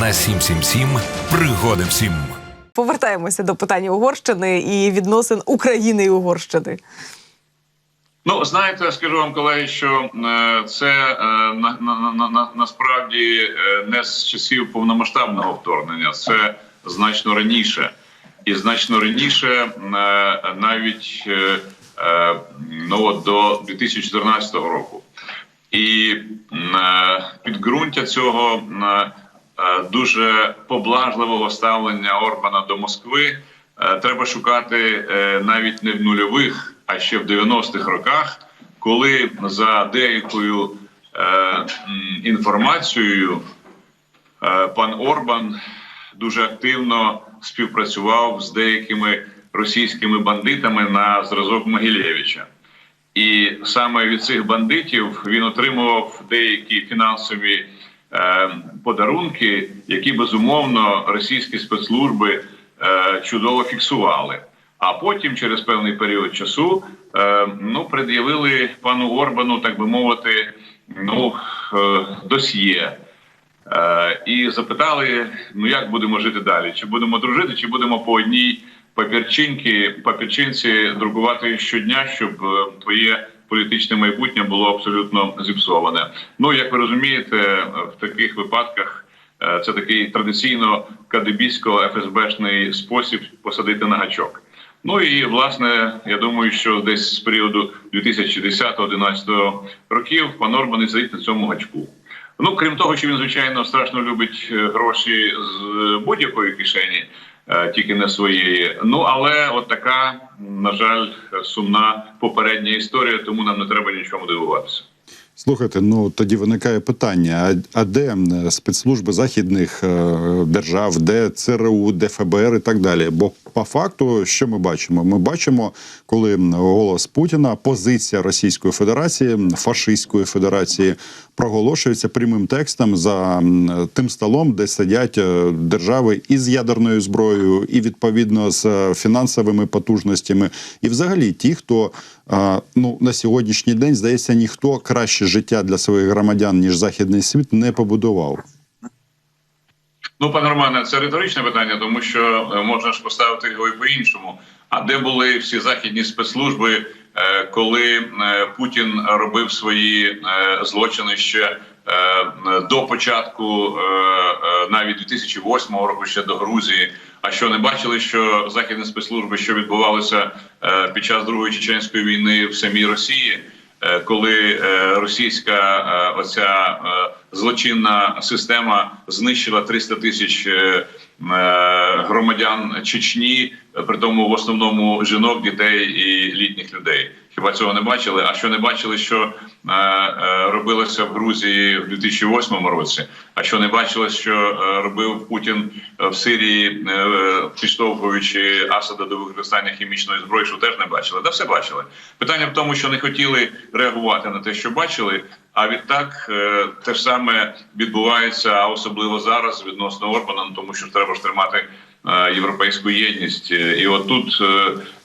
на 777 пригоди всім. Повертаємося до питання Угорщини і відносин України і Угорщини. Ну, знаєте, скажу вам, колеги, що е, це е, на, на, на, на, насправді е, не з часів повномасштабного вторгнення, це значно раніше. І значно раніше, е, навіть е, е, ну, от до 2014 року. І е, підґрунтя цього дуже поблажливого ставлення Орбана до Москви е, треба шукати е, навіть не в нульових, а ще в 90-х роках, коли за деякою е, інформацією е, пан Орбан дуже активно співпрацював з деякими російськими бандитами на зразок Могилєвича. І саме від цих бандитів він отримував деякі фінансові е, подарунки, які безумовно російські спецслужби е, чудово фіксували. А потім, через певний період часу, е, ну пред'явили пану Орбану, так би мовити, ну е, досьє. І запитали: ну як будемо жити далі? Чи будемо дружити, чи будемо по одній папірчинці, папірчинці друкувати щодня, щоб твоє політичне майбутнє було абсолютно зіпсоване? Ну як ви розумієте, е, в таких випадках е, це такий традиційно кадебійсько ФСБшний спосіб посадити на гачок. Ну і власне, я думаю, що десь з періоду 2010-2011 років пан Орбан і сидить на цьому гачку. Ну, крім того, що він звичайно страшно любить е, гроші з будь-якої кишені, тільки не своєї. Ну але от така, на жаль, сумна попередня історія, тому нам не треба нічому дивуватися. Слухайте, ну тоді виникає питання: а, а де спецслужби західних е, держав, де ЦРУ, де ФБР і так далі? Бо по факту, що ми бачимо? Ми бачимо, коли голос Путіна, позиція Російської Федерації, фашистської федерації проголошується прямим текстом за тим столом, де сидять е, держави із ядерною зброєю, і відповідно з е, фінансовими потужностями, і взагалі ті, хто ну на сьогоднішній день здається, ніхто краще життя для своїх громадян ніж західний світ не побудував. Ну, пане Романе, це риторичне питання, тому що е, можна ж поставити його і по-іншому. А де були всі західні спецслужби, е, коли е, Путін робив свої злочини ще до початку, навіть 2008 року, ще до Грузії? А що не бачили, що західні спецслужби, що відбувалося е, під час другої чеченської війни в самій Росії? Е, коли е, російська оця злочинна система знищила 300 тисяч громадян Чечні, при тому в основному жінок, дітей і літніх людей. Хіба цього не бачили? А що не бачили, що е, е, робилося в Грузії в 2008 році? А що не бачили, що е, робив Путін е, в Сирії, е, підштовхуючи Асада до використання хімічної зброї, що теж не бачили? Да все бачили. Питання в тому, що не хотіли реагувати на те, що бачили. А відтак е, те ж саме відбувається, а особливо зараз відносно Орбана, тому що треба ж тримати е, європейську єдність. Е, І от тут е,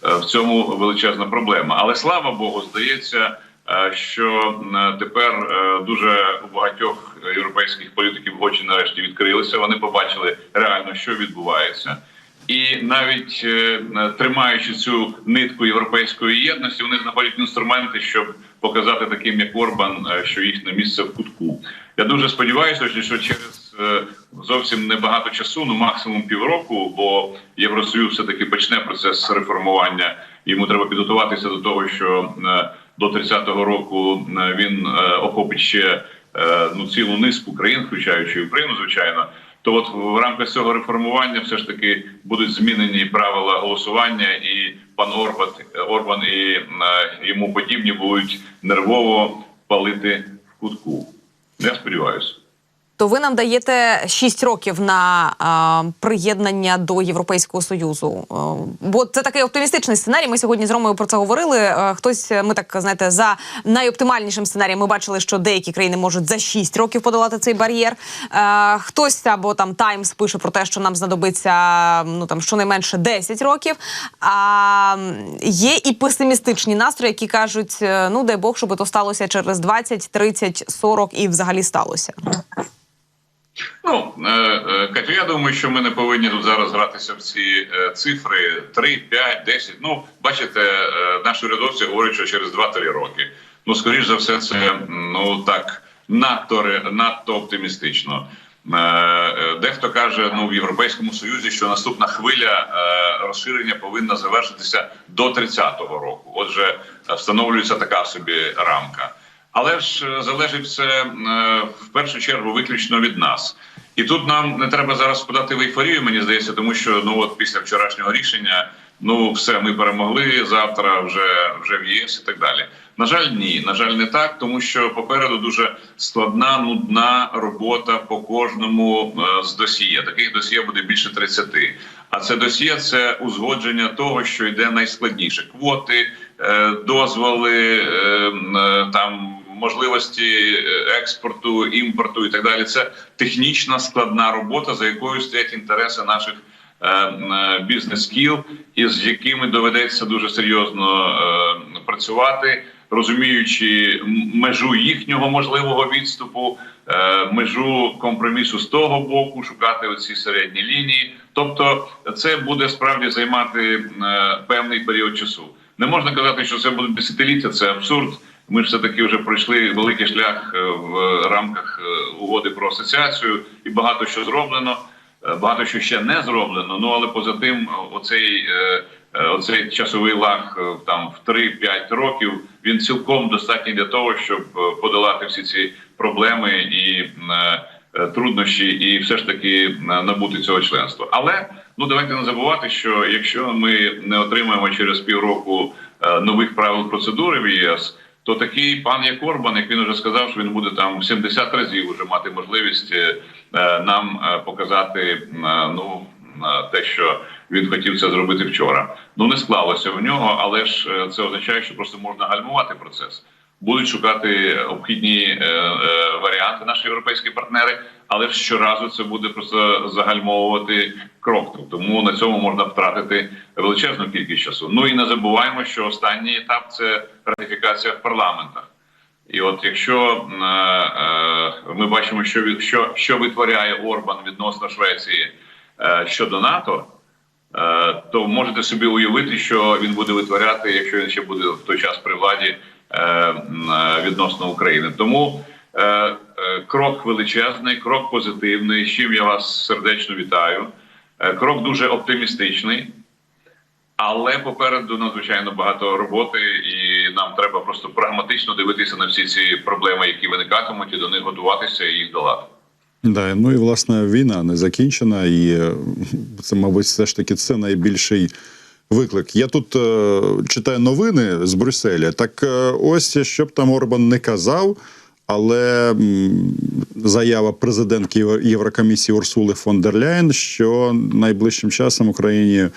е, в цьому величезна проблема. Але слава Богу, здається, е, що е, тепер е, дуже багатьох європейських політиків очі нарешті відкрилися. Вони побачили реально, що відбувається. І навіть е, тримаючи цю нитку європейської єдності, вони знаходять інструменти, щоб показати таким, як Орбан, е, що їхнє місце в кутку. Я дуже сподіваюся, що через е, зовсім небагато часу, ну максимум півроку, бо Євросоюз все таки почне процес реформування. Йому треба підготуватися до того, що е, до 30-го року е, він е, охопить ще е, ну цілу низку країн, включаючи Україну, звичайно. То от в рамках цього реформування все ж таки будуть змінені правила голосування, і пан Орбан, Орбан і е, йому подібні будуть нервово палити в кутку. Я сподіваюся. То ви нам даєте 6 років на а, приєднання до Європейського союзу. Е, Бо це такий оптимістичний сценарій. Ми сьогодні з Ромою про це говорили. Е, Хтось, ми так знаєте, за найоптимальнішим сценарієм ми бачили, що деякі країни можуть за 6 років подолати цей бар'єр. Е, Хтось або там Таймс пише про те, що нам знадобиться ну там щонайменше 10 років. А є і песимістичні настрої, які кажуть: е, ну дай Бог, щоб то сталося через 20, 30, 40 і взагалі сталося. Ну, е, е, Катю, я думаю, що ми не повинні тут зараз гратися в ці е, цифри 3, 5, 10. Ну, бачите, наші урядовці говорять, що через 2-3 роки. Ну, скоріш за все, це ну так надто, надто оптимістично. Дехто каже, ну в Європейському Союзі, що наступна хвиля розширення повинна завершитися до 30-го року. Отже, встановлюється така собі рамка. Але ж е, залежить все е, в першу чергу виключно від нас. І тут нам не треба зараз впадати в ейфорію, мені здається, тому що ну от після вчорашнього рішення, ну все, ми перемогли. Завтра вже вже в ЄС і так далі. На жаль, ні, на жаль, не так, тому що попереду дуже складна, нудна робота по кожному е, з досьє. Таких досьє буде більше 30. А це досьє це узгодження того, що йде найскладніше: квоти, дозволи, там можливості е, експорту, імпорту і так далі. Це технічна складна робота, за якою стоять інтереси наших е, е, бізнес-кіл, і з якими доведеться дуже серйозно працювати, розуміючи межу їхнього можливого відступу, межу компромісу з того боку, шукати оці середні лінії. Тобто, це буде справді займати певний період часу. Не можна казати, що це буде десятиліття, це абсурд. Ми ж все таки вже пройшли великий шлях е, в рамках е, угоди про асоціацію, і багато що зроблено, е, багато що ще не зроблено. Ну але поза тим, оцей, оцей часовий лаг там в 3-5 років він цілком достатній для того, щоб подолати всі ці проблеми і труднощі, і все ж таки набути цього членства. Але ну давайте не забувати, що якщо ми не отримаємо через півроку нових правил процедури в ЄС то такий пан як Орбан, як він вже сказав, що він буде там 70 разів вже мати можливість е, е, нам е, показати ну те, що він хотів це зробити вчора. Ну не склалося в нього, але ж це означає, що просто можна гальмувати процес. Будуть шукати обхідні е, е, варіанти наші європейські партнери, але щоразу це буде просто загальмовувати крок. Тому на цьому можна втратити величезну кількість часу. Ну і не забуваємо, що останній етап це ратифікація в парламентах. І от якщо е, е, ми бачимо, що що, що витворяє Орбан відносно Швеції е, щодо НАТО, е, то можете собі уявити, що він буде витворяти, якщо він ще буде в той час при владі відносно України. Тому е, е, крок величезний, крок позитивний. З чим я вас сердечно вітаю. Е, крок дуже оптимістичний. Але попереду надзвичайно багато роботи, і нам треба просто прагматично дивитися на всі ці проблеми, які виникатимуть, і до них готуватися і їх долати. Да, ну і власне війна не закінчена, і е, це, мабуть, все ж таки це найбільший виклик. Я тут е, читаю новини з Брюсселя. Так е, ось що б там Орбан не казав, але заява президентки Єврокомісії Урсули фон дер Ляєн, що найближчим часом Україні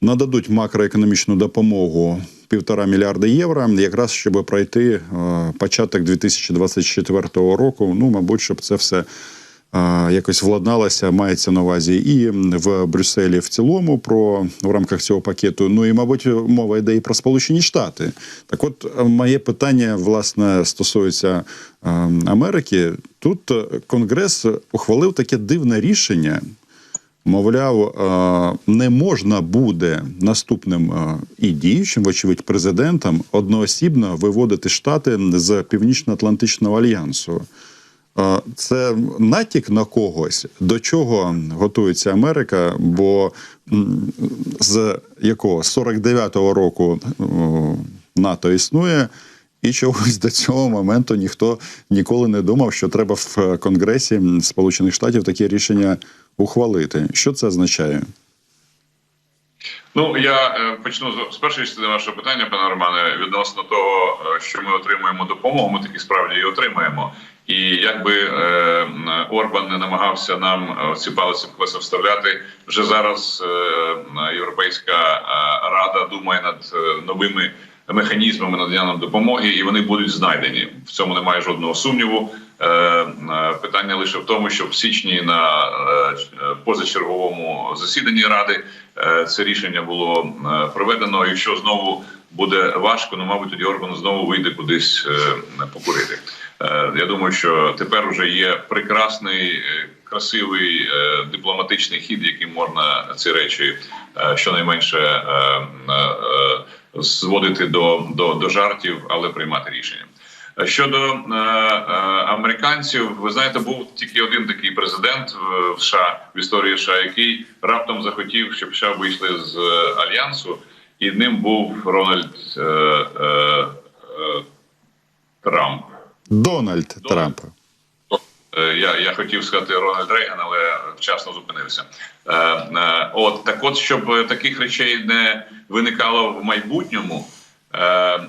нададуть макроекономічну допомогу півтора мільярда євро, якраз щоб пройти е, початок 2024 року. Ну, мабуть, щоб це все якось владналося, мається на увазі і в Брюсселі в цілому про в рамках цього пакету. Ну і мабуть, мова йде і про Сполучені Штати. Так, от е, моє питання власне стосується е, Америки. Тут Конгрес ухвалив таке дивне рішення. Мовляв, е, не можна буде наступним і діючим, вочевидь, президентом одноосібно виводити штати з Північно-Атлантичного альянсу. Е, Це натяк на когось, до чого готується Америка, бо з якого 49-го року НАТО існує, і чогось до цього моменту ніхто ніколи не думав, що треба в Конгресі Сполучених Штатів таке рішення ухвалити. Що це означає? Ну я е, почну з- першої частини вашого питання, пане Романе, відносно того, е, що ми отримуємо допомогу. Ми таки справді її отримаємо. І якби е, Орбан не намагався нам е, ці палиці колеса вставляти, вже зараз е, Європейська е, рада думає над е, новими механізмами надання нам допомоги, і вони будуть знайдені. В цьому немає жодного сумніву. Е, Питання лише в тому, що в січні на е, позачерговому засіданні ради е, це рішення було проведено. Якщо знову буде важко, ну мабуть, тоді Орбан знову вийде кудись е, покурити. Е, Я думаю, що тепер вже є прекрасний е, красивий е, дипломатичний хід, яким можна ці речі щонайменше зводити до, до, до жартів, але приймати рішення. Щодо е, американців, ви знаєте, був тільки один такий президент в, США в історії США, який раптом захотів, щоб США вийшли з альянсу, і ним був Рональд е, е, Трамп. Дональд Трамп. Е, Я, я хотів сказати Рональд Рейган, але вчасно зупинився. Е, е, от так, от, щоб таких речей не виникало в майбутньому, е,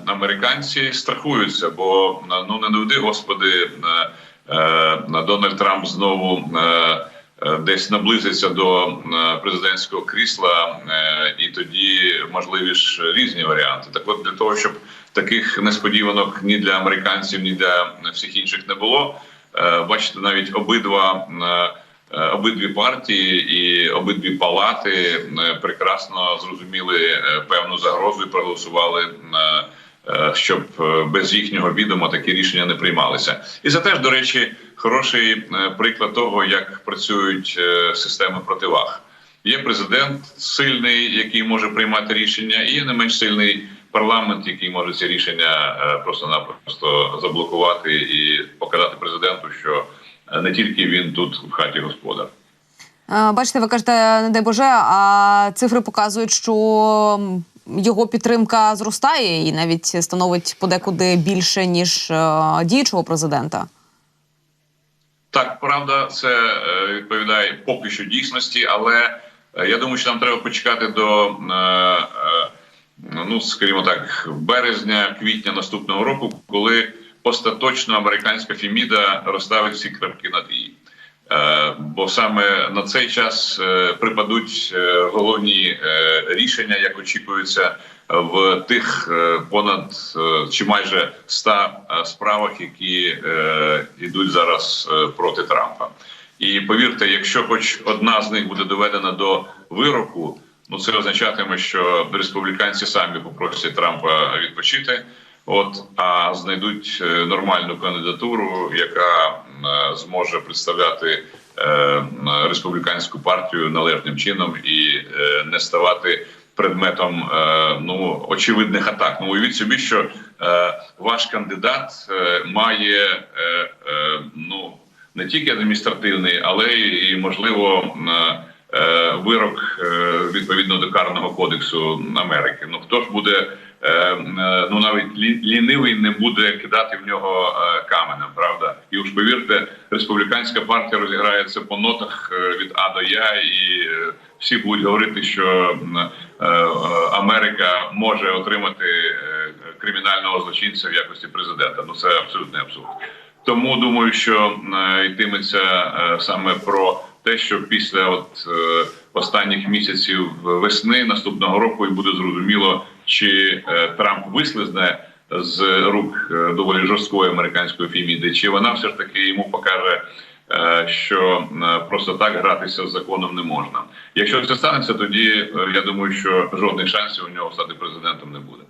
американці страхуються, бо ну не доведи, господи, е, е, Дональд Трамп знову. Е, Десь наблизиться до е, президентського крісла, е, і тоді можливі ж різні варіанти. Так, от для того, щоб таких несподіванок ні для американців, ні для всіх інших не було. Е, Бачите, навіть обидва е, е, обидві партії і обидві палати е, прекрасно зрозуміли е, певну загрозу і проголосували. е, е, Щоб е, без їхнього відома такі рішення не приймалися, і це теж до речі хороший е, приклад того, як працюють е, системи противаг. Є президент сильний, який може приймати рішення, і не менш сильний парламент, який може ці рішення е, просто-напросто заблокувати і показати президенту, що не тільки він тут в хаті господар. Бачите, ви кажете, не дай Боже, а цифри показують, що його підтримка зростає і навіть становить подекуди більше ніж діючого президента. Так, правда, це е, відповідає поки що дійсності, але е, я думаю, що нам треба почекати до е, ну, скажімо так, березня, квітня наступного року, коли остаточно американська фіміда розставить всі крапки над «і». Е, Бо саме на цей час е, припадуть е, головні рішення, як очікується, в тих понад чи майже 100 е, справах, які йдуть зараз проти Трампа. І повірте, якщо хоч одна з них буде доведена до вироку, ну це означатиме, що республіканці самі попросять Трампа відпочити. От а знайдуть нормальну кандидатуру, яка зможе представляти е, республіканську партію належним чином і е, не ставати предметом е, ну очевидних атак. Ну уявіть собі, що е, ваш кандидат е, має е, е, ну не тільки адміністративний, але і можливо. е, Вирок е, відповідно до карного кодексу Америки. Ну хто ж буде е, е, ну навіть лі- лінивий не буде кидати в нього е, каменем, правда? І уж повірте, республіканська партія розіграється по нотах е, від А до Я, і е, всі будуть говорити, що е, е, Америка може отримати е, кримінального злочинця в якості президента. Ну це абсолютний абсурд. Тому думаю, що е, йтиметься е, саме про те, що після от е, останніх місяців весни наступного року і буде зрозуміло, чи е, Трамп вислизне з рук е, доволі жорсткої американської фіміди, чи вона все ж таки йому покаже. е, Що просто так гратися з законом не можна. Якщо це станеться, тоді е, я думаю, що жодних шансів у нього стати президентом не буде.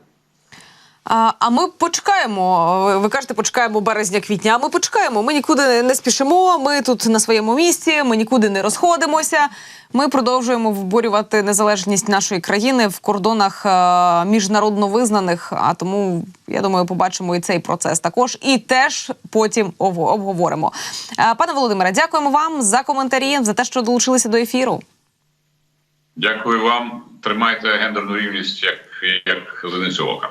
А, ми почекаємо. Ви- Ви кажете, почекаємо березня-квітня. А ми почекаємо. Ми нікуди не спішимо. Ми тут на своєму місці. Ми нікуди не розходимося. Ми продовжуємо виборювати незалежність нашої країни в кордонах е, міжнародно визнаних. А тому я думаю, побачимо і цей процес також. І теж потім обговоримо. Е, Пане Володимире, дякуємо вам за коментарі, за те, що долучилися до ефіру. Дякую вам. Тримайте гендерну рівність як, як зеницю ока.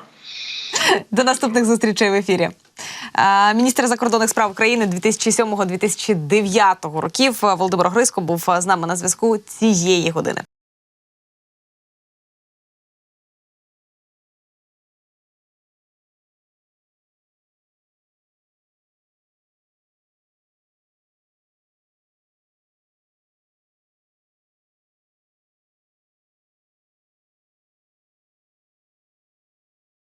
До наступних зустрічей в ефірі. Міністр закордонних справ України 2007-2009 років Володимир Грицько був з нами на зв'язку цієї години.